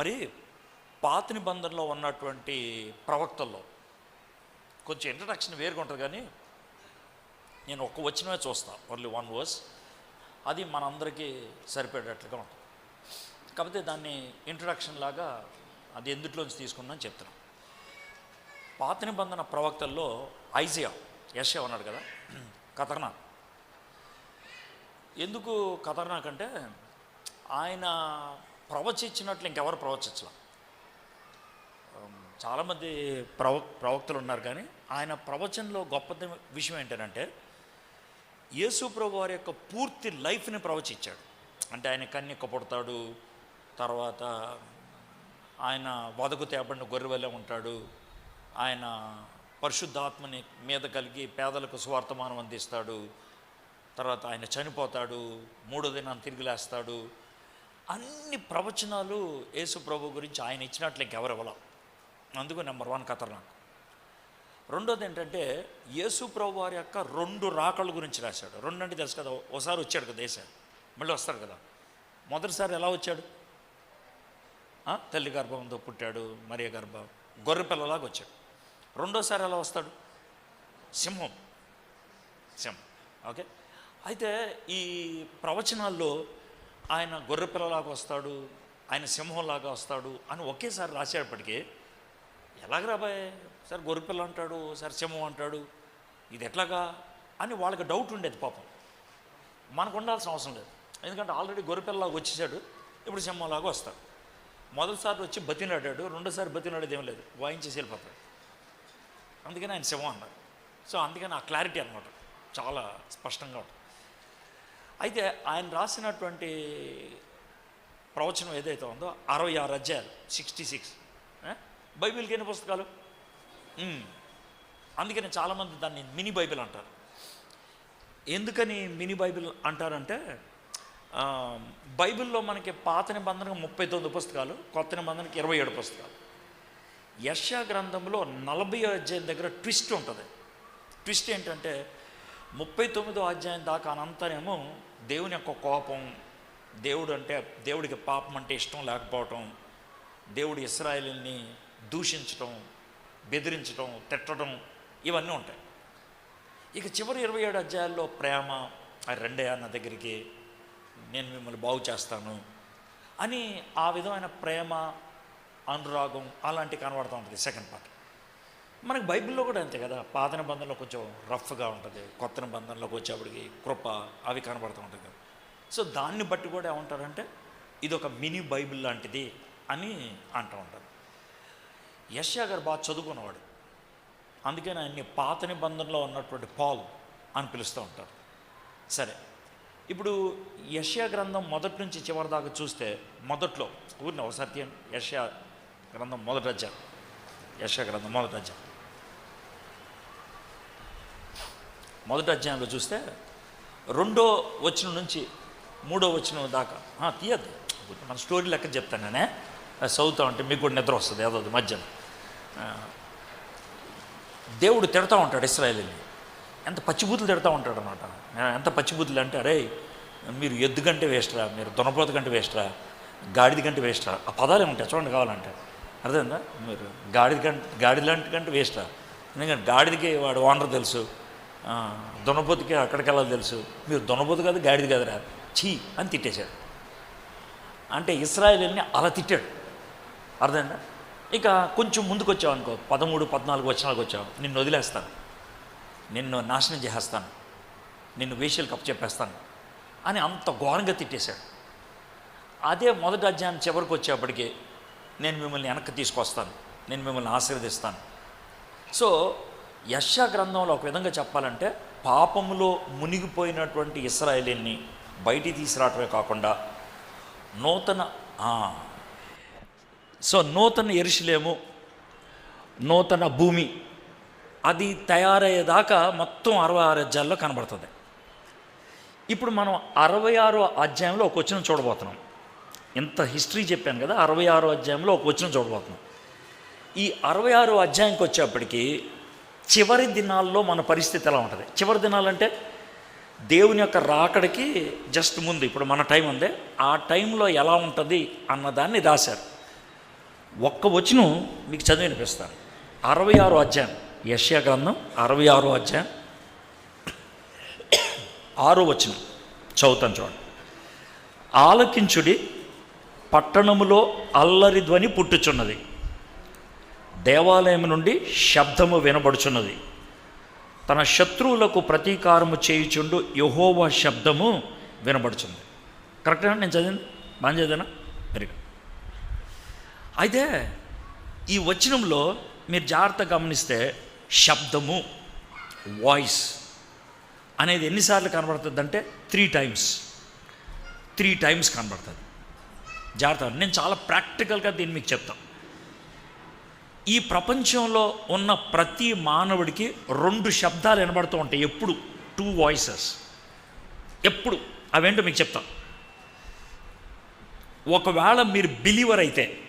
మరి పాత నిబంధనలో ఉన్నటువంటి ప్రవక్తల్లో కొంచెం ఇంట్రడక్షన్ వేరుగా ఉంటుంది కానీ నేను ఒక్క వచ్చినవే చూస్తా ఓన్లీ వన్ వర్స్ అది మనందరికీ సరిపడేటట్లుగా ఉంటుంది. కాకపోతే దాన్ని ఇంట్రడక్షన్ లాగా అది ఎందుట్లోంచి తీసుకున్నాను చెప్తున్నాను పాత నిబంధన ప్రవక్తల్లో ఐజియా యశ్యా ఉన్నాడు కదా కథర్నాక్ ఎందుకు కథర్నాక్ అంటే ఆయన ప్రవచించినట్లు ఇంకెవరు ప్రవచించలా? చాలామంది ప్రవ ప్రవక్తలు ఉన్నారు కానీ ఆయన ప్రవచనలో గొప్ప విషయం ఏంటంటే యేసు ప్రభు వారి యొక్క పూర్తి లైఫ్ని ప్రవచించాడు. అంటే ఆయన కన్యక పుడతాడు తర్వాత ఆయన వదకు తేపడిన గొర్రెవల్లే ఉంటాడు ఆయన పరిశుద్ధాత్మని మీద కలిగి పేదలకు స్వార్థమానం అందిస్తాడు తర్వాత ఆయన చనిపోతాడు మూడో దినాన్ని తిరిగి లేస్తాడు అన్ని ప్రవచనాలు యేసు ప్రభు గురించి ఆయన ఇచ్చినట్లు ఇంకెవరు ఇవ్వలేం. అందుకు నెంబర్ వన్ ఖతర్నాక్. రెండోది ఏంటంటే యేసు ప్రభు వారి యొక్క రెండు రాకల గురించి రాశాడు. రెండు అంటే తెలుసు కదా ఒకసారి వచ్చాడు కదా దేశం మళ్ళీ వస్తాడు కదా. మొదటిసారి ఎలా వచ్చాడు? తల్లి గర్భంతో పుట్టాడు మరియ గర్భం గొర్రె పిల్లలాగా వచ్చాడు. రెండోసారి ఎలా వస్తాడు? సింహం. సింహం. ఓకే? అయితే ఈ ప్రవచనాల్లో ఆయన గొర్రె పిల్లలాగా వస్తాడు ఆయన సింహంలాగా వస్తాడు అని ఒకేసారి రాసేటప్పటికీ ఎలాగరా బాయ్? సార్ గొర్రెపిల్ల అంటాడు సార్ సింహం అంటాడు ఇది ఎట్లాగా? అని వాళ్ళకి డౌట్ ఉండేది పాపం. మనకు ఉండాల్సిన అవసరం లేదు. ఎందుకంటే ఆల్రెడీ గొర్రెపిల్లలాగా వచ్చేసాడు ఇప్పుడు సింహంలాగా వస్తాడు. మొదటిసారి వచ్చి బతినాడాడు రెండోసారి బతినాడేది ఏం లేదు. వాయించేసి వెళ్ళిపోతాడు. అందుకని ఆయన సింహం అన్నారు సో అందుకని ఆ క్లారిటీ అనమాట చాలా స్పష్టంగా ఉంటుంది. అయితే ఆయన రాసినటువంటి ప్రవచనం ఏదైతే ఉందో అరవై ఆరు అధ్యాయాలు సిక్స్టీ సిక్స్ బైబిల్కి ఎన్ని పుస్తకాలు? అందుకని చాలామంది దాన్ని మినీ బైబిల్ అంటారు. ఎందుకని మినీ బైబిల్ అంటారంటే బైబిల్లో మనకి పాత నిబంధనకు ముప్పై తొమ్మిది పుస్తకాలు కొత్త నిబంధనకి ఇరవై ఏడు పుస్తకాలు. యశా గ్రంథంలో నలభై అధ్యాయం దగ్గర ట్విస్ట్ ఉంటుంది. ట్విస్ట్ ఏంటంటే ముప్పై తొమ్మిదో అధ్యాయం దాకా అనంతరేమో దేవుని యొక్క కోపం దేవుడు అంటే దేవుడికి పాపం అంటే ఇష్టం లేకపోవటం దేవుడు ఇస్రాయేల్ని దూషించటం బెదిరించటం తిట్టడం ఇవన్నీ ఉంటాయి. ఇక చివరి ఇరవై ఏడు అధ్యాయాల్లో ప్రేమ రెండయ్య రెండే నా దగ్గరికి నేను మిమ్మల్ని బాగు చేస్తాను అని ఆ విధమైన ప్రేమ అనురాగం అలాంటి కనబడుతూ ఉంటుంది. Second part. మనకి బైబిల్లో కూడా అంతే కదా. పాత నిబంధనలో కొంచెం రఫ్గా ఉంటుంది. కొత్త నిబంధనలోకి వచ్చేప్పటికి కృప అవి కనబడుతూ ఉంటుంది కదా. సో దాన్ని బట్టి కూడా ఏమంటారంటే ఇది ఒక మినీ బైబిల్ లాంటిది అని అంటూ ఉంటారు. యశ్యా గారు బాగా చదువుకున్నవాడు. అందుకని ఆయన్ని పాత నిబంధనలో ఉన్నటువంటి పాల్ అని పిలుస్తూ ఉంటారు. సరే ఇప్పుడు యష్యా గ్రంథం మొదటి నుంచి చివరి దాకా చూస్తే మొదట్లో ఊరిని ఒకసారి యష్యా గ్రంథం మొదటి అధ్యాయం. యష్యా గ్రంథం మొదటి అధ్యాయం. మొదటి అధ్యాయంలో చూస్తే రెండో వచనం నుంచి మూడో వచనం దాకా. తీయద్దు. మన స్టోరీ లెక్క చెప్తాను నేనే. అది చదువుతా ఉంటే మీకు కూడా నిద్ర వస్తుంది ఏదో అది మధ్యలో. దేవుడు తిడతా ఉంటాడు ఇస్రాయలీని. ఎంత పచ్చిబూతులు తిడతా ఉంటాడు అనమాట ఎంత పచ్చిబూతులు అంటే అరే మీరు ఎద్దు కంటే వేస్ట్రా మీరు దొనపోత కంటే వేస్ట్రా గాడిద కంటే వేస్ట్రా ఆ పదాలు ఏమంటాయి చూడండి కావాలంటే. అర్థమైందా? మీరు గాడిద కంటే గాడిద లాంటి కంటే వేస్ట్రా ఎందుకంటే గాడిదకి వాడు ఓనర్ తెలుసు. దునపోతుకి అక్కడికి వెళ్ళాలి తెలుసు. మీరు దునపోతు కాదు గాడిది కదరా. ఛీ అని తిట్టేశాడు. అంటే ఇస్రాయలీని అలా తిట్టాడు. అర్థమైందా? ఇక కొంచెం ముందుకు వచ్చావు అనుకో పదమూడు పద్నాలుగు వచ్చినాలకు వచ్చావు. నిన్ను వదిలేస్తాను. నిన్ను నాశనం చేసేస్తాను. నిన్ను వేషలు కప్పు చెప్పేస్తాను. అని అంత ఘోరంగా తిట్టేశాడు. అదే మొదటి అధ్యాయం చివరికి వచ్చేప్పటికీ నేను మిమ్మల్ని వెనక్కి తీసుకొస్తాను. నేను మిమ్మల్ని ఆశీర్వదిస్తాను. సో యశ గ్రంథంలో ఒక విధంగా చెప్పాలంటే పాపములో మునిగిపోయినటువంటి ఇస్రాయేలీని బయటికి తీసుకురావటమే కాకుండా నూతన సో నూతన ఎరుషులేము నూతన భూమి అది తయారయ్యేదాకా మొత్తం అరవై ఆరు అధ్యాయాల్లో కనబడుతుంది. ఇప్పుడు మనం అరవై ఆరో అధ్యాయంలో ఒక వచ్చిన చూడబోతున్నాం. ఇంత హిస్టరీ చెప్పాను కదా అరవై ఆరో అధ్యాయంలో ఒక వచ్చిన చూడబోతున్నాం. ఈ అరవై ఆరో అధ్యాయంకి వచ్చేప్పటికీ చివరి దినాల్లో మన పరిస్థితి ఎలా ఉంటుంది? చివరి దినాలంటే దేవుని యొక్క రాకడికి జస్ట్ ముందు ఇప్పుడు మన టైం ఉంది ఆ టైంలో ఎలా ఉంటుంది అన్నదాన్ని రాశారు. ఒక్క వచనం మీకు చదివి వినిపిస్తాను. అరవై ఆరో అధ్యాయం యష్యా గ్రంథం అరవై ఆరో అధ్యాయం ఆరో వచనం చదువుతాను చూడండి. ఆలకించుడి పట్టణములో అల్లరి ధ్వని పుట్టుచున్నది. దేవాలయం నుండి శబ్దము వినబడుచున్నది. తన శత్రువులకు ప్రతీకారము చేయుచుండు యహోవా శబ్దము వినబడుచుంది కరెక్టేనా నేను చదివింది? బాగా చదివానా? వెరీ గుడ్ అయితే ఈ వచనంలో మీరు జాగ్రత్త గమనిస్తే శబ్దము వాయిస్ అనేది ఎన్నిసార్లు కనబడుతుంది అంటే త్రీ టైమ్స్ త్రీ టైమ్స్ కనబడుతుంది. జాగ్రత్త. నేను చాలా ప్రాక్టికల్గా దీన్ని మీకు చెప్తాను. ఈ ప్రపంచంలో ఉన్న ప్రతి మానవుడికి రెండు శబ్దాలు వినబడుతూ ఉంటాయి. ఎప్పుడు? టూ వాయిసెస్ ఎప్పుడు? అవేంటో మీకు చెప్తాను ఒకవేళ మీరు బిలీవర్ అయితే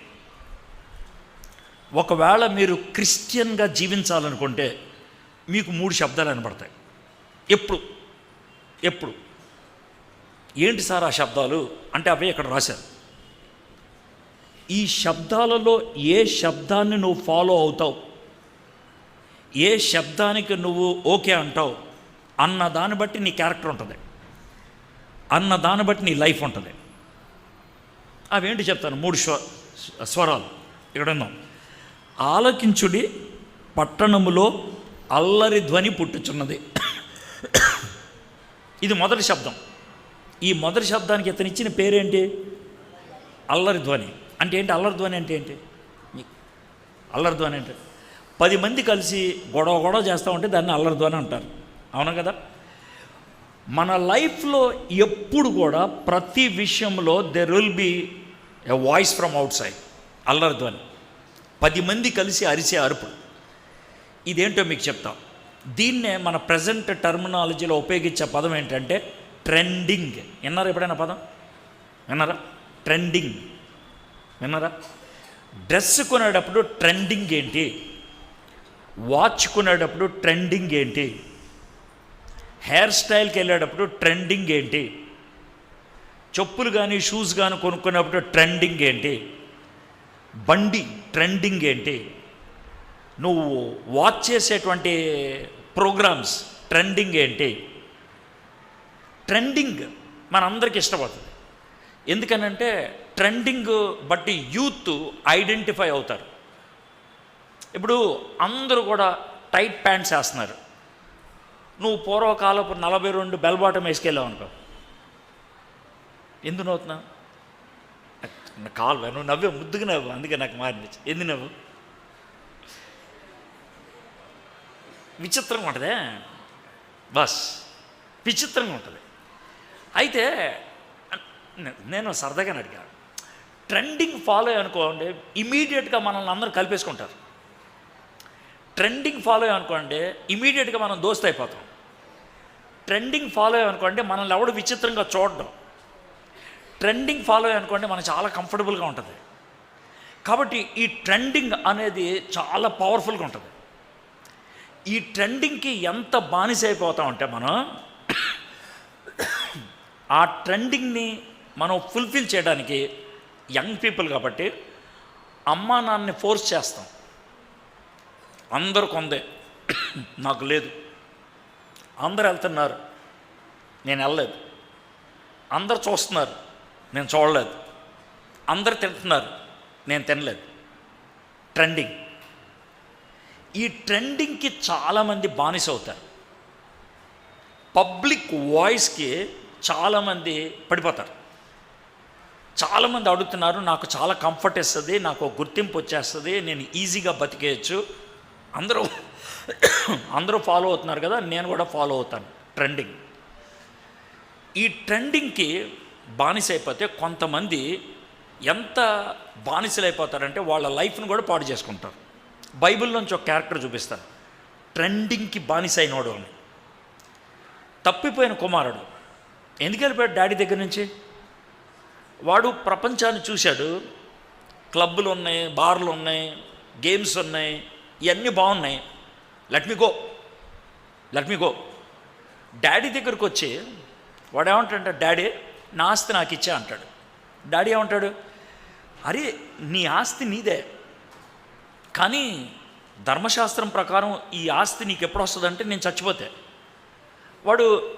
ఒకవేళ మీరు క్రిస్టియన్గా జీవించాలనుకుంటే మీకు మూడు శబ్దాలు వినబడతాయి. ఎప్పుడు? ఎప్పుడు? ఏంటి సార్ ఆ శబ్దాలు? అంటే అవే ఇక్కడ రాశారు. ఈ శబ్దాలలో ఏ శబ్దాన్ని నువ్వు ఫాలో అవుతావు? ఏ శబ్దానికి నువ్వు ఓకే అంటావు? అన్న దాన్ని బట్టి నీ క్యారెక్టర్ ఉంటుంది. అన్న దాన్ని బట్టి నీ లైఫ్ ఉంటుంది. అవేంటి చెప్తాను? మూడు స్వ స్వరాలు. ఇక్కడ ఉన్నాం ఆలకించుడి పట్టణములో అల్లరి ధ్వని పుట్టుచున్నది. ఇది మొదటి శబ్దం. ఈ మొదటి శబ్దానికి ఇతనిచ్చిన పేరేంటి? అల్లరి ధ్వని. అంటే ఏంటి? అల్లరి ధ్వని అంటే ఏంటి? మీ- అల్లరి ధ్వని అంటే. పది మంది కలిసి గొడవ గొడవ చేస్తూ ఉంటే దాన్ని అల్లరి ధ్వని అంటారు. అవునా కదా? మన లైఫ్లో ఎప్పుడు కూడా ప్రతి విషయంలో there will be a voice from outside అల్లరి ధ్వని పది మంది కలిసి అరిసే అరుపులు ఇదేంటో మీకు చెప్తాం. దీన్నే మన ప్రజెంట్ టర్మినాలజీలో ఉపయోగించే పదం ఏంటంటే ట్రెండింగ్ విన్నారా ఎప్పుడైనా పదం? విన్నారా? ట్రెండింగ్ విన్నారా? డ్రెస్ కొనేటప్పుడు ట్రెండింగ్ ఏంటి? వాచ్ కొనేటప్పుడు ట్రెండింగ్ ఏంటి? హెయిర్ స్టైల్కి వెళ్ళేటప్పుడు ట్రెండింగ్ ఏంటి? చెప్పులు కానీ షూస్ కానీ కొనుక్కునేటప్పుడు ట్రెండింగ్ ఏంటి? బండి ట్రెండింగ్ ఏంటి? నువ్వు వాచ్ చేసేటువంటి ప్రోగ్రామ్స్ ట్రెండింగ్ ఏంటి? ట్రెండింగ్ మనందరికి ఇష్టపడుతుంది. ఎందుకనంటే ట్రెండింగ్ బట్టి యూత్ ఐడెంటిఫై అవుతారు. ఇప్పుడు అందరూ కూడా టైట్ ప్యాంట్స్ వేస్తున్నారు. నువ్వు పూర్వకాలపు నలభై రెండు బెల్ బాటం వేసుకెళ్ళావు అనుకో. ఎందుకు నవ్వుతున్నావు? కాలు నువ్వు నవ్వే ముద్దుగా నవ్వు అందుకే నాకు మారింది ఎందు నవ్వు? విచిత్రంగా ఉంటుందే? బస్ విచిత్రంగా ఉంటుంది. అయితే నేను సరదాగా అడిగాను. ట్రెండింగ్ ఫాలో అనుకోండి ఇమీడియట్గా మనల్ని అందరూ కలిపేసుకుంటారు. ట్రెండింగ్ ఫాలో అనుకోండి ఇమీడియట్గా మనం దోస్త్ అయిపోతాం. ట్రెండింగ్ ఫాలో అనుకోండి మనల్ని ఎవడు విచిత్రంగా చూడడం. ట్రెండింగ్ ఫాలో అనుకోండి మనం చాలా కంఫర్టబుల్గా ఉంటుంది. కాబట్టి ఈ ట్రెండింగ్ అనేది చాలా పవర్ఫుల్గా ఉంటుంది. ఈ ట్రెండింగ్కి ఎంత బానిస అయిపోతామంటే మనం ఆ ట్రెండింగ్ని మనం ఫుల్ఫిల్ చేయడానికి యంగ్ పీపుల్ కాబట్టి అమ్మా నాన్నని ఫోర్స్ చేస్తాం. అందరు కొందే నాకు లేదు. అందరు వెళ్తున్నారు. నేను వెళ్ళలేదు. అందరు చూస్తున్నారు. నేను చూడలేదు. అందరు తింటున్నారు. నేను తినలేదు. ట్రెండింగ్. ఈ ట్రెండింగ్కి చాలామంది బానిస అవుతారు. పబ్లిక్ వాయిస్కి చాలామంది పడిపోతారు. చాలామంది అడుగుతున్నారు నాకు చాలా కంఫర్ట్ ఇస్తుంది నాకు గుర్తింపు వచ్చేస్తుంది నేను ఈజీగా బతికేయచ్చు. అందరూ అందరూ ఫాలో అవుతున్నారు కదా నేను కూడా ఫాలో అవుతాను. ట్రెండింగ్ ఈ ట్రెండింగ్కి బానిస అయిపోతే కొంతమంది ఎంత బానిసలైపోతారంటే వాళ్ళ లైఫ్ను కూడా పాడు చేసుకుంటారు. బైబిల్లోంచి ఒక క్యారెక్టర్ చూపిస్తారు ట్రెండింగ్కి బానిస అయినోడు అని. తప్పిపోయిన కుమారుడు. ఎందుకు వెళ్ళిపోయాడు డాడీ దగ్గర నుంచి? వాడు ప్రపంచాన్ని చూశాడు. క్లబ్బులు ఉన్నాయి బార్లు ఉన్నాయి గేమ్స్ ఉన్నాయి ఇవన్నీ బాగున్నాయి. Let me go. Let me go. Daddy దగ్గరకు వచ్చి వాడు ఏమంటాడంటే డాడీ నా ఆస్తి నాకు ఇచ్చా అంటాడు. డాడీ ఏమంటాడు అరే నీ ఆస్తి నీదే. కానీ ధర్మశాస్త్రం ప్రకారం ఈ ఆస్తి నీకు ఎప్పుడు వస్తుందంటే నేను చచ్చిపోతే. వాడు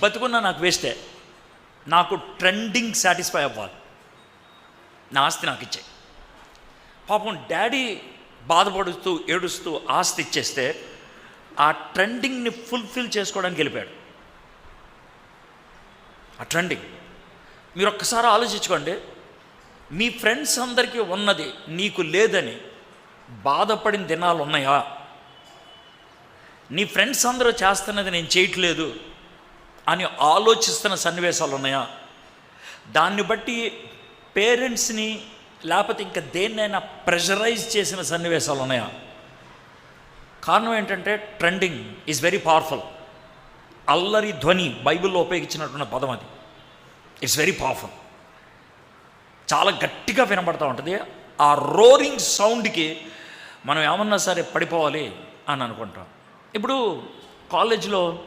బతుకున్నా నాకు వేస్తే నాకు ట్రెండింగ్ సాటిస్ఫై అవ్వాలి. నా ఆస్తి నాకు ఇచ్చే పాపం డాడీ బాధపడుతూ ఏడుస్తూ ఆస్తి ఇచ్చేస్తే ఆ ట్రెండింగ్ని ఫుల్ఫిల్ చేసుకోవడానికి వెళ్ళిపోయాడు. ఆ ట్రెండింగ్ మీరు ఒక్కసారి ఆలోచించుకోండి. మీ ఫ్రెండ్స్ అందరికీ ఉన్నది నీకు లేదని బాధపడిన దినాలు ఉన్నాయా నీ ఫ్రెండ్స్ అందరూ చేస్తున్నది నేను చేయట్లేదు. అని ఆలోచిస్తున్న సన్నివేశాలు ఉన్నాయా? దాన్ని బట్టి పేరెంట్స్ని లేకపోతే ఇంకా దేన్నైనా ప్రెషరైజ్ చేసిన సన్నివేశాలు ఉన్నాయా? కారణం ఏంటంటే ట్రెండింగ్ ఈజ్ వెరీ పవర్ఫుల్ అల్లరి ధ్వని బైబిల్లో ఉపయోగించినటువంటి పదం అది. ఇట్స్ వెరీ పవర్ఫుల్ చాలా గట్టిగా వినబడతా ఉంటుంది. ఆ రోరింగ్ సౌండ్కి మనం ఏమన్నా సరే పడిపోవాలి అని అనుకుంటాం. ఇప్పుడు కాలేజీలో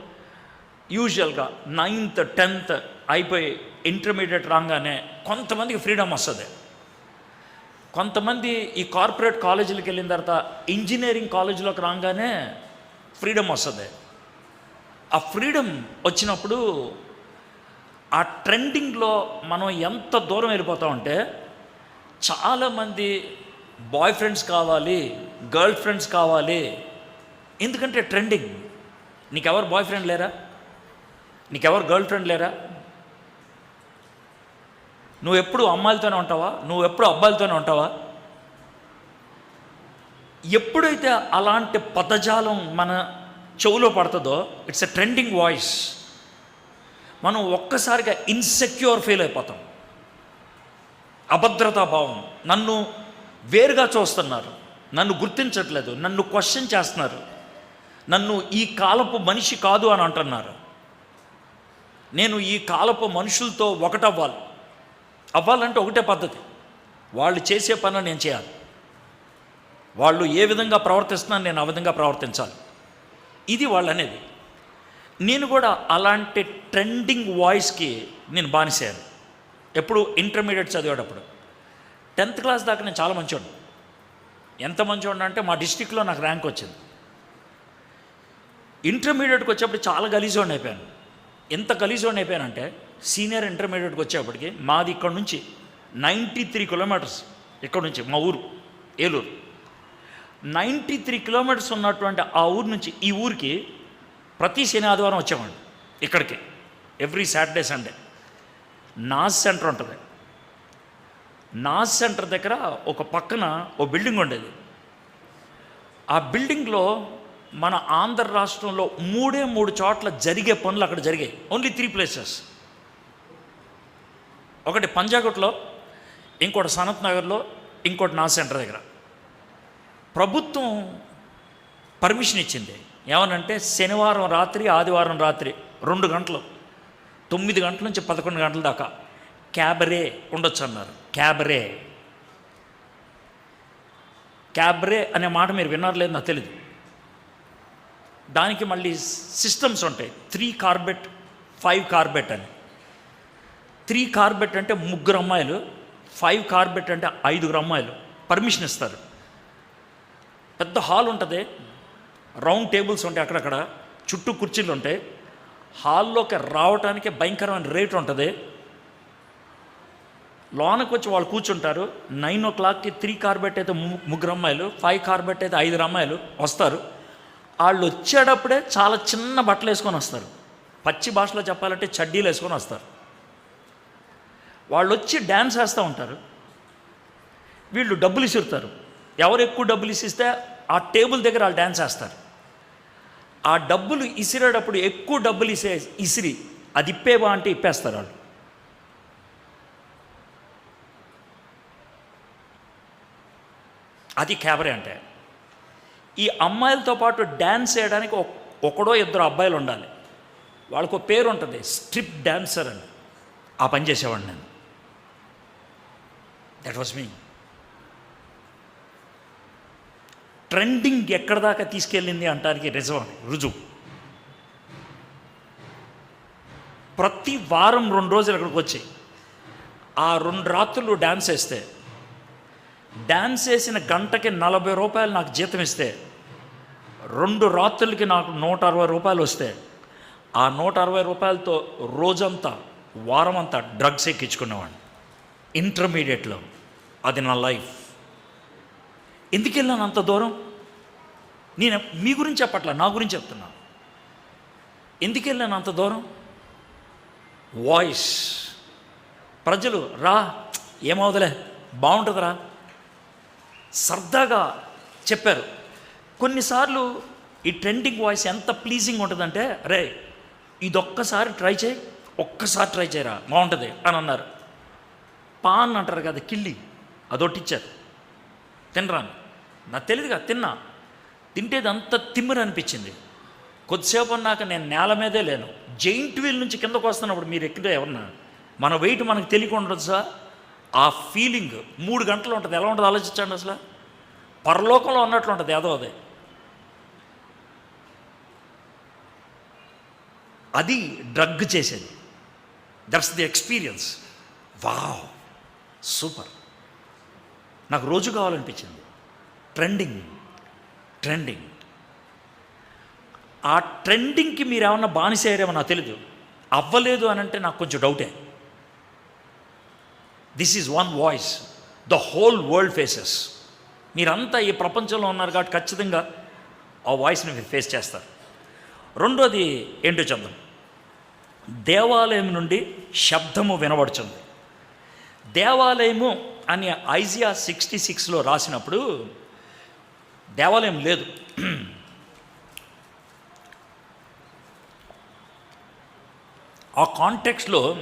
యూజువల్గా నైన్త్ టెన్త్ అయిపోయి ఇంటర్మీడియట్ రాగానే కొంతమందికి ఫ్రీడమ్ వస్తుంది. కొంతమంది ఈ కార్పొరేట్ కాలేజీలకు వెళ్ళిన తర్వాత ఇంజనీరింగ్ కాలేజీలోకి రాగానే ఫ్రీడమ్ వస్తుంది. ఆ ఫ్రీడమ్ వచ్చినప్పుడు ఆ ట్రెండింగ్లో మనం ఎంత దూరం వెళ్ళిపోతామంటే చాలామంది బాయ్ ఫ్రెండ్స్ కావాలి గర్ల్ ఫ్రెండ్స్ కావాలి. ఎందుకంటే ట్రెండింగ్. నీకెవరు బాయ్ ఫ్రెండ్ లేరా? నీకెవరు గర్ల్ ఫ్రెండ్ లేరా? నువ్వు ఎప్పుడు అమ్మాయిలతోనే ఉంటావా? నువ్వు ఎప్పుడు అబ్బాయిలతోనే ఉంటావా? ఎప్పుడైతే అలాంటి పదజాలం మన చెవులో పడుతుందో ఇట్స్ ఎ ట్రెండింగ్ వాయిస్ మనం ఒక్కసారిగా ఇన్సెక్యూర్ ఫీల్ అయిపోతాం. అభద్రతా భావం. నన్ను వేరుగా చూస్తున్నారు. నన్ను గుర్తించట్లేదు. నన్ను క్వశ్చన్ చేస్తున్నారు. నన్ను ఈ కాలపు మనిషి కాదు అని అంటున్నారు. నేను ఈ కాలపు మనుషులతో ఒకటవ్వాలి. అవ్వాలంటే ఒకటే పద్ధతి. వాళ్ళు చేసే పనులు నేను చేయాలి. వాళ్ళు ఏ విధంగా ప్రవర్తిస్తున్నారు నేను ఆ విధంగా ప్రవర్తించాలి. ఇది వాళ్ళు అనేది నేను కూడా అలాంటి ట్రెండింగ్ వాయిస్కి నేను బానిసాను ఎప్పుడు ఇంటర్మీడియట్ చదివేటప్పుడు. టెన్త్ క్లాస్ దాకా నేను చాలా మంచివాడు ఎంత మంచివాడు అంటే మా డిస్టిక్లో నాకు ర్యాంక్ వచ్చింది. ఇంటర్మీడియట్కి వచ్చేప్పుడు చాలా గలీజోడిని అయిపోయాను. ఎంత గలీజోడిని అయిపోయానంటే సీనియర్ ఇంటర్మీడియట్కి వచ్చేప్పటికి మాది ఇక్కడ నుంచి నైంటీ త్రీ కిలోమీటర్స్ ఇక్కడ నుంచి మా ఊరు ఏలూరు. నైంటీ త్రీ కిలోమీటర్స్ ఉన్నటువంటి ఆ ఊరు నుంచి ఈ ఊరికి ప్రతి శని ఆదివారం వచ్చేవాడిని ఇక్కడికి every Saturday Sunday. Naaz centre ఉంటుంది. నాజ్ సెంటర్ దగ్గర ఒక పక్కన ఓ బిల్డింగ్ ఉండేది. ఆ బిల్డింగ్లో మన ఆంధ్ర రాష్ట్రంలో మూడే మూడు చోట్ల జరిగే పనులు అక్కడ జరిగాయి. ఓన్లీ త్రీ ప్లేసెస్ ఒకటి పంజాగుట్లో ఇంకోటి సనత్ నగర్లో ఇంకోటి నా సెంటర్ దగ్గర. ప్రభుత్వం పర్మిషన్ ఇచ్చింది. ఏమనంటే శనివారం రాత్రి ఆదివారం రాత్రి రెండు గంటలు. తొమ్మిది గంటల నుంచి పదకొండు గంటల దాకా క్యాబరే ఉండొచ్చు అన్నారు. క్యాబరే. క్యాబ్రే అనే మాట మీరు విన్నారు లేదు నాకు తెలియదు దానికి మళ్ళీ సిస్టమ్స్ ఉంటాయి. త్రీ కార్బెట్ ఫైవ్ కార్బెట్ అని. త్రీ కార్బెట్ అంటే ముగ్గురు అమ్మాయిలు ఫైవ్ కార్బెట్ అంటే ఐదుగురు అమ్మాయిలు. పర్మిషన్ ఇస్తారు. పెద్ద హాల్ ఉంటుంది. రౌండ్ టేబుల్స్ ఉంటాయి అక్కడక్కడ. చుట్టూ కుర్చీలు ఉంటాయి. హాల్లోకి రావటానికి భయంకరమైన రేట్ ఉంటుంది. లోనకి వచ్చి వాళ్ళు కూర్చుంటారు. నైన్ ఓ క్లాక్కి త్రీ కార్బెట్ అయితే ముగ్గురు అమ్మాయిలు ఫైవ్ కార్బెట్ అయితే ఐదుగురు అమ్మాయిలు వస్తారు. వాళ్ళు వచ్చేటప్పుడే చాలా చిన్న బట్టలు వేసుకొని వస్తారు. పచ్చి భాషలో చెప్పాలంటే చడ్డీలు వేసుకొని వస్తారు. వాళ్ళు వచ్చి డ్యాన్స్ వేస్తూ ఉంటారు. వీళ్ళు డబ్బులు ఇసురుతారు. ఎవరు ఎక్కువ డబ్బులు ఇసిస్తే ఆ టేబుల్ దగ్గర వాళ్ళు డ్యాన్స్ వేస్తారు. ఆ డబ్బులు ఇసిరేటప్పుడు ఎక్కువ డబ్బులు ఇసే ఇసిరి అది ఇప్పేవా అంటే ఇప్పేస్తారు వాళ్ళు. అది క్యాబరే అంటే. ఈ అమ్మాయిలతో పాటు డ్యాన్స్ చేయడానికి ఒకడో ఇద్దరు అబ్బాయిలు ఉండాలి. వాళ్ళకు ఒక పేరు ఉంటుంది స్ట్రిప్ డ్యాన్సర్ అని. ఆ పని చేసేవాడిని నేను. దట్ వాజ్ మీ ట్రెండింగ్ ఎక్కడ దాకా తీసుకెళ్ళింది అంటానికి రుజువు రుజువు. ప్రతి వారం రెండు రోజులు అక్కడికి వచ్చి ఆ రెండు రాత్రులు డ్యాన్స్ వేస్తే డ్యాన్స్ వేసిన గంటకి నలభై రూపాయలు నాకు జీతం ఇస్తే రెండు రాత్రులకి నాకు నూట అరవై రూపాయలు వస్తే ఆ నూట అరవై రూపాయలతో రోజంతా వారమంతా డ్రగ్స్ ఎక్కించుకునేవాడిని. ఇంటర్మీడియట్లో అది నా లైఫ్. ఎందుకు వెళ్ళాను అంత దూరం? నేను మీ గురించి చెప్పట్లా నా గురించి చెప్తున్నా. ఎందుకు వెళ్ళాను అంత దూరం? వాయిస్. ప్రజలు రా ఏమవుదలే బాగుంటుందిరా. సరదాగా చెప్పారు. కొన్నిసార్లు ఈ ట్రెండింగ్ వాయిస్ ఎంత ప్లీజింగ్ ఉంటుందంటే రే ఇదొక్కసారి ట్రై చేయి ఒక్కసారి ట్రై చేయరా బాగుంటుంది అని అన్నారు. పాన్ అంటారు కదా కిళ్ళి అదొట్టిచ్చారు తినరాను నాకు తెలియదుగా తిన్నా. తింటేది అంత తిమ్మిరి అనిపించింది. కొద్దిసేపు అన్నాక నేను నేల మీదే లేను. జైంట్ వీల్ నుంచి కిందకు వస్తున్నప్పుడు మీరు ఎక్కితే ఎవరన్నా? మన వెయిట్ మనకు తెలియకుండా సార్ ఆ ఫీలింగ్ మూడు గంటలు ఉంటుంది. ఎలా ఉంటుంది ఆలోచించండి అసలు? పరలోకంలో ఉన్నట్లు ఉంటుంది ఏదో అదే. అది డ్రగ్ చేసేది. That's the experience. Wow! Super. నాకు రోజు కావాలనిపించింది. ట్రెండింగ్. ట్రెండింగ్. ఆ ట్రెండింగ్కి మీరు ఏమన్నా బానిసయ్యారేమో నాకు తెలియదు అవ్వలేదు అని అంటే నాకు కొంచెం డౌటే. This is one voice the whole world faces మీరంతా ఈ ప్రపంచంలో ఉన్నారు కాబట్టి ఖచ్చితంగా ఆ వాయిస్ని మీరు ఫేస్ చేస్తారు. రెండోది ఏంటో చెప్దాం. దేవాలయం నుండి శబ్దము వినబడుచుంది. దేవాలయము అని ఐజియా సిక్స్టీ సిక్స్లో రాసినప్పుడు దేవాలయం లేదు. ఆ కాంటెక్స్లో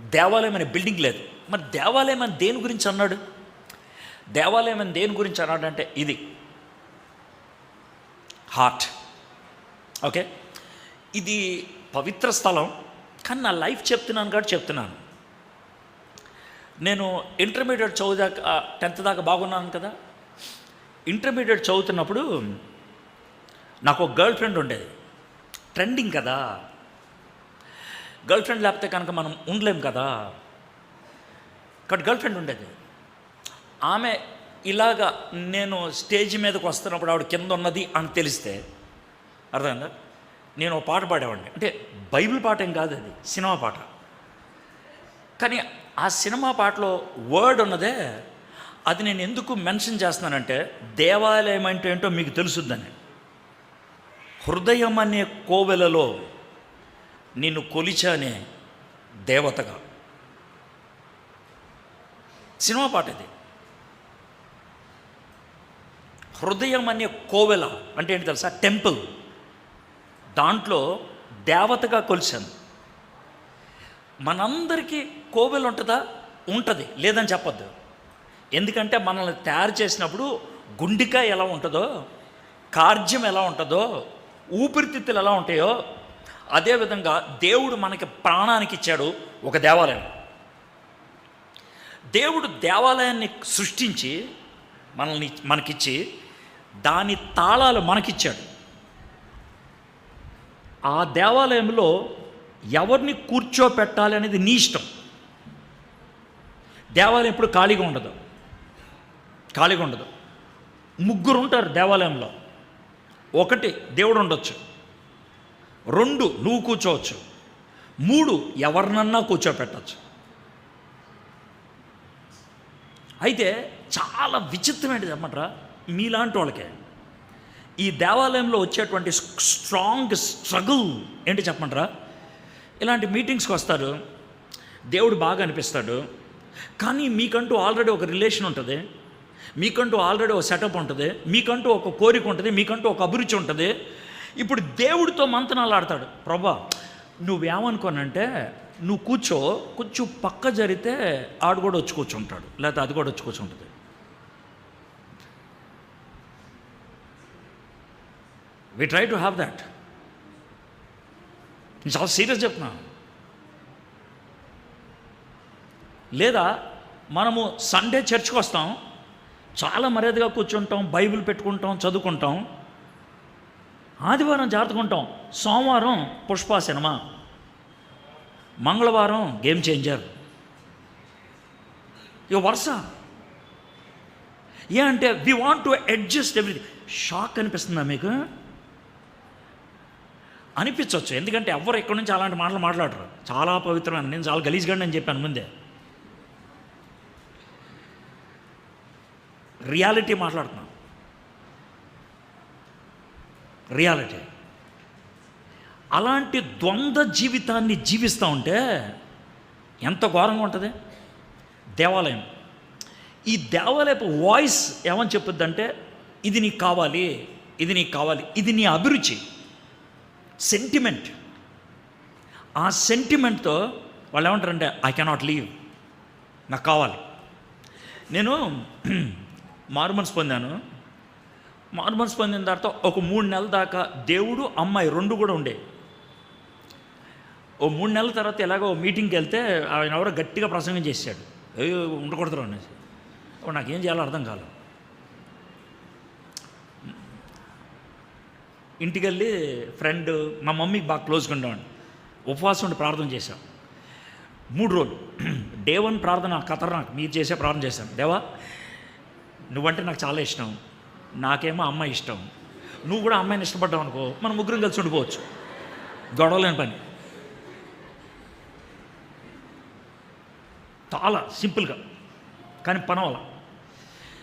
దేవాలయం అనే బిల్డింగ్ లేదు. మరి దేవాలయం అని దేని గురించి అన్నాడు? దేవాలయం అని దేని గురించి అన్నాడు అంటే ఇది. హార్ట్ ఓకే ఇది పవిత్ర స్థలం కానీ నా లైఫ్ చెప్తున్నాను కాబట్టి చెప్తున్నాను. నేను ఇంటర్మీడియట్ చదువుదాకా టెన్త్ దాకా బాగున్నాను కదా. ఇంటర్మీడియట్ చదువుతున్నప్పుడు నాకు ఒక గర్ల్ ఫ్రెండ్ ఉండేది. ట్రెండింగ్ కదా. గర్ల్ ఫ్రెండ్ లేకపోతే కనుక మనం ఉండలేం కదా. కాబట్టి గర్ల్ ఫ్రెండ్ ఉండేది. ఆమె ఇలాగా నేను స్టేజ్ మీదకి వస్తున్నప్పుడు ఆవిడ కింద ఉన్నది అని తెలిస్తే అర్థమైందా? నేను ఒక పాట పాడేవాడిని. అంటే బైబిల్ పాట ఏం కాదు అది సినిమా పాట. కానీ ఆ సినిమా పాటలో వర్డ్ ఉన్నదే అది నేను ఎందుకు మెన్షన్ చేస్తున్నానంటే దేవాలయం అంటే ఏంటో మీకు తెలుసుద్దని. హృదయం అనే కోవెలలో నిన్ను కొలిచానే దేవతగా. సినిమా పాట ఇది. హృదయం అనే కోవెల అంటే ఏంటి తెలుసా? టెంపుల్. దాంట్లో దేవతగా కొలిచాను మనందరికీ కోవెలు ఉంటుందా? ఉంటుంది. లేదని చెప్పొద్దు. ఎందుకంటే మనల్ని తయారు చేసినప్పుడు గుండికాయ ఎలా ఉంటుందో కార్జ్యం ఎలా ఉంటుందో ఊపిరితిత్తులు ఎలా ఉంటాయో అదేవిధంగా దేవుడు మనకి ప్రాణానికి ఇచ్చాడు ఒక దేవాలయం. దేవుడు దేవాలయాన్ని సృష్టించి మనల్ని మనకిచ్చి దాని తాళాలు మనకిచ్చాడు. ఆ దేవాలయంలో ఎవరిని కూర్చోపెట్టాలి అనేది నీ ఇష్టం. దేవాలయం ఎప్పుడు ఖాళీగా ఉండదు. ఖాళీగా ఉండదు. ముగ్గురు ఉంటారు దేవాలయంలో. ఒకటి దేవుడు ఉండొచ్చు. రెండు నువ్వు కూర్చోవచ్చు. మూడు ఎవరినన్నా కూర్చోపెట్టచ్చు. అయితే చాలా విచిత్రమైనది చెప్పమంటారా మీలాంటి వాళ్ళకే. ఈ దేవాలయంలో వచ్చేటువంటి స్ట్రాంగ్ స్ట్రగుల్ ఏంటి చెప్పమంటారా? ఇలాంటి మీటింగ్స్కి వస్తారు. దేవుడు బాగా అనిపిస్తాడు. కానీ మీకంటూ ఆల్రెడీ ఒక రిలేషన్ ఉంటుంది. మీకంటూ ఆల్రెడీ ఒక సెటప్ ఉంటుంది. మీకంటూ ఒక కోరిక ఉంటుంది. మీకంటూ ఒక అభిరుచి ఉంటుంది. ఇప్పుడు దేవుడితో మంతనాలు ఆడతాడు. ప్రభా నువ్వేమనుకోనంటే నువ్వు కూర్చో కొంచెం పక్క జరిగితే ఆడు కూడా వచ్చి కూర్చుంటాడు. లేకపోతే అది కూడా వచ్చి కూర్చుంటుంది. We try to have that నేను చాలా సీరియస్ చెప్తున్నా. లేదా మనము సండే చర్చ్కి వస్తాం చాలా మర్యాదగా కూర్చుంటాం బైబిల్ పెట్టుకుంటాం చదువుకుంటాం ఆదివారం జాగ్రత్తగా సోమవారం పుష్ప సినిమా. మంగళవారం గేమ్ చేంజర్. ఇక వరుస. ఏ అంటే we want to adjust everything shock అనిపిస్తుందా మీకు? అనిపించవచ్చు ఎందుకంటే ఎవరు ఎక్కడి నుంచి అలాంటి మాటలు మాట్లాడరు. చాలా పవిత్రమైన నేను చాలా గలీజ్గా అని చెప్పాను ముందే. రియాలిటీ మాట్లాడుతున్నాను రియాలిటీ. అలాంటి ద్వంద్వ జీవితాన్ని జీవిస్తూ ఉంటే ఎంత ఘోరంగా ఉంటుంది? దేవాలయం. ఈ దేవాలయపు వాయిస్ ఏమని చెప్పుద్దంటే ఇది నీకు కావాలి ఇది నీకు కావాలి ఇది నీ అభిరుచి. సెంటిమెంట్ ఆ సెంటిమెంట్తో వాళ్ళు ఏమంటారంటే ఐ కెనాట్ లీవ్ నాకు కావాలి. నేను మార్మన్స్ పొందాను. మార్మన్స్ పొందిన తర్వాత ఒక మూడు నెలల దాకా దేవుడు అమ్మాయి రెండు కూడా ఉండే. ఓ మూడు నెలల తర్వాత ఎలాగో మీటింగ్కి వెళ్తే ఆయన ఎవరో గట్టిగా ప్రసంగం చేశాడు. ఏ ఉండకూడదు అనేసి. అప్పుడు నాకేం చేయాలో అర్థం కాలేదు. ఇంటికి వెళ్ళి ఫ్రెండ్ మా మమ్మీకి బాగా క్లోజ్గా ఉండేవాడిని. ఉపవాసం ఉండి ప్రార్థన చేశాం. మూడు రోజులు. డే వన్ ప్రార్థన ఖతర్నాక్. మీరు చేసే ప్రార్థన చేశాను దేవా నువ్వంటే నాకు చాలా ఇష్టం. నాకేమో అమ్మాయి ఇష్టం. నువ్వు కూడా అమ్మాయిని ఇష్టపడ్డావు అనుకో మనం ముగ్గురం కలిసి ఉండిపోవచ్చు. గొడవలేని పని. చాలా సింపుల్గా. కానీ పనవల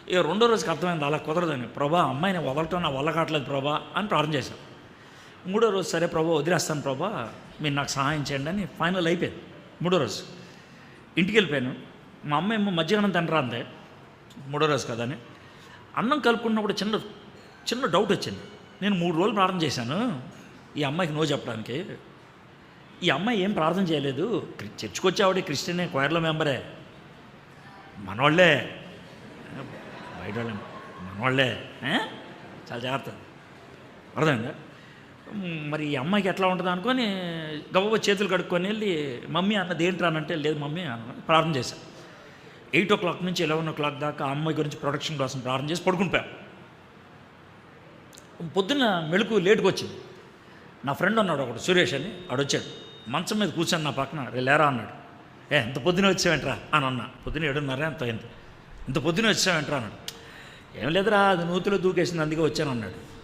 ఇక రెండో రోజుకి అర్థమైంది అలా కుదరదని. ప్రభా అమ్మాయిని వదలటం నా వల్ల కావట్లేదు ప్రభా అని ప్రార్థన చేశాను. మూడో రోజు సరే ప్రభా వదిలేస్తాను ప్రభా మీరు నాకు సహాయం చేయండి అని ఫైనల్ అయిపోయింది. మూడో రోజు ఇంటికి వెళ్ళిపోయాను మా అమ్మ ఏమో మధ్యాహ్నం తినరా అందే. మూడో రోజు కదా అని. అన్నం కలుపుకున్నప్పుడు చిన్న చిన్న డౌట్ వచ్చింది. నేను మూడు రోజులు ప్రార్థన చేశాను. ఈ అమ్మాయికి నో చెప్పడానికి. ఈ అమ్మాయి ఏం ప్రార్థన చేయలేదు. క్రి- చర్చికి వచ్చేవాడే క్రిస్టియనే క్వైర్ల మెంబరే. మనోళ్ళే. బయట వాళ్ళే మనవాళ్ళే చాలా జాగ్రత్త. అర్థమైందా? మరి ఈ అమ్మాయికి ఎట్లా ఉంటుంది అనుకొని గబగబా చేతులు కడుక్కొని వెళ్ళి మమ్మీ అన్నది ఏంట్రా రానంటే? లేదు మమ్మీ అన్న ప్రార్థన చేశాను ఎయిట్ ఓ క్లాక్ నుంచి ఎలెవెన్ ఓ క్లాక్ దాకా ఆ అమ్మాయి గురించి ప్రొడక్షన్ కోసం ప్రార్థన చేసి పడుకునిపోయాను పొద్దున్న మెళుకు లేటుకు వచ్చింది నా ఫ్రెండ్ ఉన్నాడు ఒకడు సురేష్ అని. ఆడొచ్చాడు. మంచం మీద కూర్చొని నా పక్కన లేరా అన్నాడు. ఏ ఇంత పొద్దున వచ్చావేంట్రా? అని అన్నా. పొద్దున ఏడున్నర ఎంత అయింది? ఇంత పొద్దున వచ్చావేంట్రా అన్నాడు. ఏం లేదురా అది నూతిలో దూకేసింది అందుకే వచ్చాను అన్నాడు.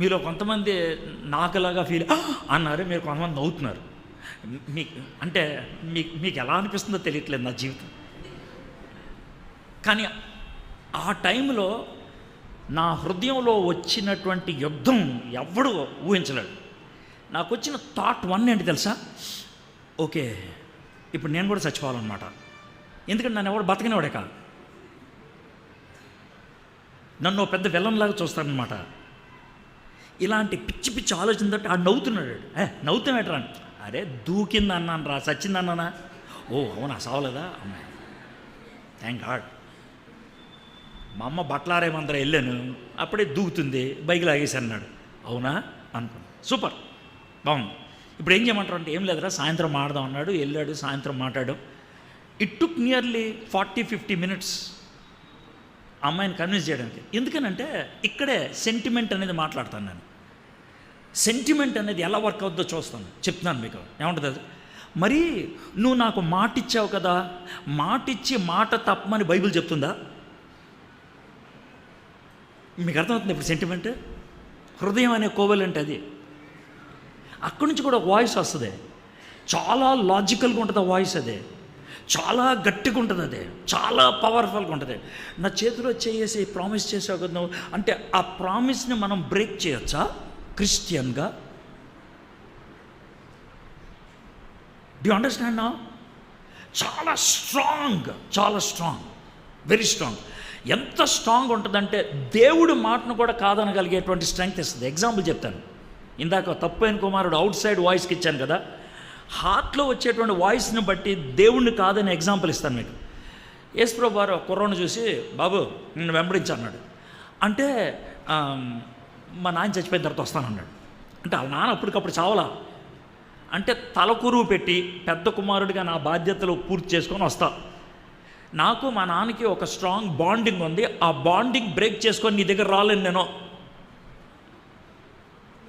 మీలో కొంతమంది నాకులాగా ఫీల్ అన్నారు మీరు కొంతమంది నవ్వుతున్నారు. మీకు అంటే మీకు మీకు ఎలా అనిపిస్తుందో తెలియట్లేదు నా జీవితం. కానీ ఆ టైంలో నా హృదయంలో వచ్చినటువంటి యుద్ధం ఎవడు ఊహించలేడు. నాకు వచ్చిన థాట్ వన్ ఏంటి తెలుసా? ఓకే ఇప్పుడు నేను కూడా చచ్చిపోవాలన్నమాట. ఎందుకంటే నన్ను ఎవడు బతకనివాడే కాదు. నన్ను పెద్ద వెల్లంలాగా చూస్తారనమాట ఇలాంటి పిచ్చి పిచ్చి ఆలోచనతో ఆ నవ్వుతున్నాడు ఏ నవ్వుతామేట్రా అని. అరే దూకింది అన్నాను రా చచ్చిందన్నానా? ఓ అవునా సావలేదా? అమ్మాయి. థ్యాంక్ గాడ్ మా అమ్మ బట్టలారేమందరం వెళ్ళాను. అప్పుడే దూకుతుంది బైక్ లాగేసి అన్నాడు. అవునా? అనుకున్నాను సూపర్. బాగుంది. ఇప్పుడు ఏం చేయమంటారు అంటే ఏం లేదురా సాయంత్రం మాడదాం అన్నాడు. వెళ్ళాడు సాయంత్రం మాట్లాడాం. It took nearly forty fifty minutes అమ్మాయిని కన్విన్స్ చేయడానికి. ఎందుకనంటే ఇక్కడే సెంటిమెంట్ అనేది మాట్లాడతాను నేను. సెంటిమెంట్ అనేది ఎలా వర్క్ అవుద్దో చూస్తాను. చెప్తున్నాను మీకు. ఏముంటుంది అది? మరి నువ్వు నాకు మాట ఇచ్చావు కదా మాట ఇచ్చి మాట తప్పమని బైబిల్ చెప్తుందా? మీకు అర్థమవుతుంది ఇప్పుడు సెంటిమెంట్ హృదయం అనే కోవెల్ అంటే అది. అక్కడి నుంచి కూడా వాయిస్ వస్తుంది. చాలా లాజికల్గా ఉంటుంది ఆ వాయిస్ అదే. చాలా గట్టిగా ఉంటుంది అదే. చాలా పవర్ఫుల్గా ఉంటుంది. నా చేతిలో చేసి ప్రామిస్ చేసావు కదా అంటే ఆ ప్రామిస్ని మనం బ్రేక్ చేయొచ్చా? క్రిస్టియన్గా డి అండర్స్టాండ్ నా చాలా స్ట్రాంగ్ చాలా స్ట్రాంగ్ వెరీ స్ట్రాంగ్ ఎంత స్ట్రాంగ్ ఉంటుందంటే దేవుడి మాటను కూడా కాదనగలిగేటువంటి స్ట్రెంగ్త్ ఇస్తుంది. ఎగ్జాంపుల్ చెప్తాను. ఇందాక తప్పైన కుమారుడు అవుట్ సైడ్ వాయిస్కి ఇచ్చాను కదా. హార్ట్లో వచ్చేటువంటి వాయిస్ని బట్టి దేవుణ్ణి కాదని ఎగ్జాంపుల్ ఇస్తాను మీకు. యేసుప్రభు వారు కుర్రోని చూసి బాబు నిన్ను వెంబడించన్నాడు అంటే మా నాన్న చచ్చిపోయిన తర్వాత వస్తానన్నాడు అంటే వాళ్ళ నాన్న అప్పటికప్పుడు చావలా? అంటే తలకురువు పెట్టి పెద్ద కుమారుడిగా నా బాధ్యతలు పూర్తి చేసుకొని వస్తా. నాకు మా నాన్నకి ఒక స్ట్రాంగ్ బాండింగ్ ఉంది. ఆ బాండింగ్ బ్రేక్ చేసుకొని నీ దగ్గర రాలేను నేను.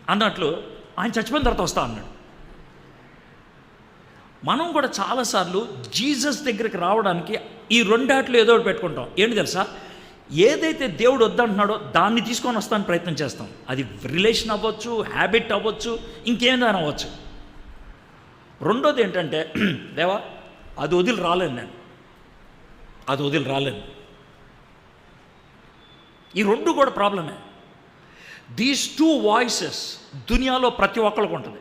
అన్నట్లు ఆయన చచ్చిపోయిన తర్వాత వస్తా అన్నాడు. మనం కూడా చాలాసార్లు జీసస్ దగ్గరికి రావడానికి ఈ రెండాట్లు ఏదో ఒకటి పెట్టుకుంటాం. ఏంటి తెలుసా? ఏదైతే దేవుడు వద్దంటున్నాడో దాన్ని తీసుకొని వస్తానికి ప్రయత్నం చేస్తాం. అది రిలేషన్ అవ్వచ్చు హ్యాబిట్ అవ్వచ్చు ఇంకేదైనా అవ్వచ్చు. రెండోది ఏంటంటే దేవా అది వదిలి రాలేను నేను. అది వదిలి రాలేను. ఈ రెండు కూడా ప్రాబ్లమే. దీస్ టూ వాయిసెస్ దునియాలో ప్రతి ఒక్కరికి ఉంటుంది.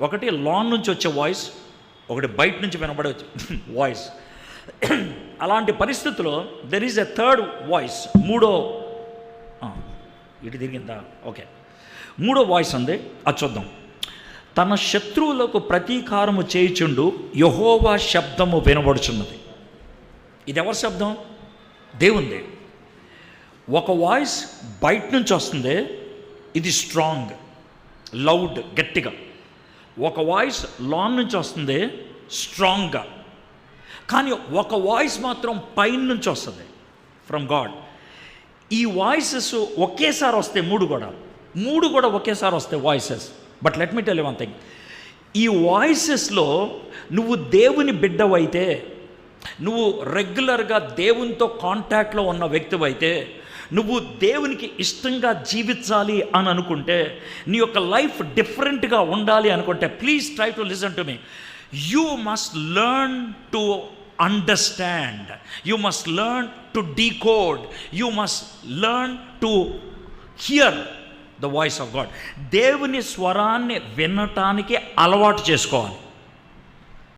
ఒకటి లాన్ నుంచి వచ్చే వాయిస్ ఒకటి బయట నుంచి వినబడే వాయిస్ అలాంటి పరిస్థితుల్లో there is a third voice మూడో ఇటు తిరిగిందా? ఓకే మూడో వాయిస్ ఉంది. అది చూద్దాం. తన శత్రువులకు ప్రతీకారము చేయుచుండు యహోవా శబ్దము వినబడుచున్నది. ఇది ఎవరి శబ్దం? దేవుంది. ఒక వాయిస్ బయట నుంచి వస్తుంది. ఇది స్ట్రాంగ్ లౌడ్ గట్టిగా. ఒక వాయిస్ లాన్ నుంచి వస్తుంది. స్ట్రాంగ్గా కానీ ఒక వాయిస్ మాత్రం పైన నుంచి వస్తుంది. ఫ్రమ్ గాడ్ ఈ వాయిసెస్ ఒకేసారి వస్తాయి మూడు కూడా. మూడు కూడా ఒకేసారి వస్తాయి voices. But let me tell one thing ఈ వాయిసెస్లో నువ్వు దేవుని బిడ్డవైతే నువ్వు రెగ్యులర్గా దేవునితో కాంటాక్ట్లో ఉన్న వ్యక్తివైతే నువ్వు దేవునికి ఇష్టంగా జీవించాలి అని అనుకుంటే నీ యొక్క లైఫ్ డిఫరెంట్గా ఉండాలి అనుకుంటే please try to listen to me. You must learn to understand. You must learn to decode. You must learn to hear the voice of God. దేవుని స్వరాన్ని వినటానికి అలవాటు చేసుకోవాలి.